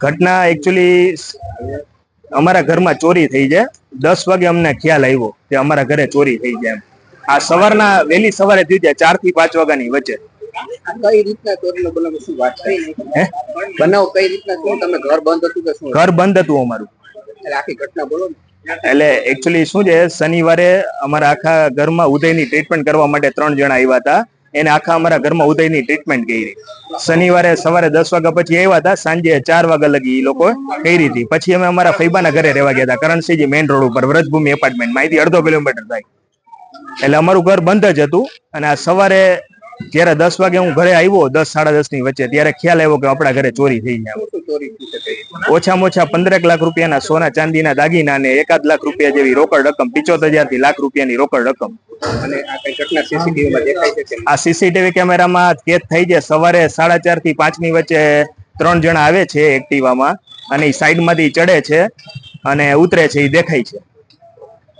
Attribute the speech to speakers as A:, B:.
A: ઘટના એકચ્યુઅલી અમારા ઘરમાં ચોરી થઈ છે. દસ વાગે અમને ખ્યાલ આવ્યો કે અમારા ઘરે ચોરી થઈ છે આ સવારના વહેલી સવારે થઈ જાય ચારથી પાંચ વાગ્યાની વચ્ચે.
B: ઘર બંધ હતું
A: ઘર બંધ હતું અમારું.
B: આખી ઘટના બોલો ને.
A: એટલે એકચ્યુઅલી શું છે શનિવારે અમારા આખા ઘરમાં ઉદયની ટ્રીટમેન્ટ કરવા માટે ત્રણ જણા આવ્યા હતા. એને આખા અમારા ઘરમાં ઉદયની ટ્રીટમેન્ટ કરી. શનિવારે સવારે દસ વાગ્યા પછી આવ્યા હતા, સાંજે ચાર વાગ્યા લગી એ લોકો કરી હતી. પછી અમે અમારા ફૈબાના ઘરે રહેવા ગયા હતા, કરણસિંહજી મેઇન રોડ ઉપર, વ્રજભૂમિ એપાર્ટમેન્ટ અહીંથી અડધો કિલોમીટર થાય. એટલે અમારું ઘર બંધ જ હતું અને આ સવારે જ્યારે દસ વાગે હું ઘરે આવ્યો દસ સાડા દસની વચ્ચે. ત્યારે ખ્યાલ આવ્યો કે આપણા ઘરે ચોરી થઈ ગયા ઓછામાં ઓછા પંદરેક લાખ રૂપિયાના સોના ચાંદીના દાગીના અને એકાદ લાખ રૂપિયા જેવી રોકડ રકમ પિચોતેર હજારથી લાખ રૂપિયાની રોકડ રકમ.
B: આ ઘટના સીસીટીવી
A: કેમેરામાં કેદ થઈ છે. સવારે સાડા ચારથી પાંચની વચ્ચે ત્રણ જણા આવે છે એક્ટિવામાં અને એ સાઈડમાંથી ચડે છે અને ઉતરે છે એ દેખાય છે.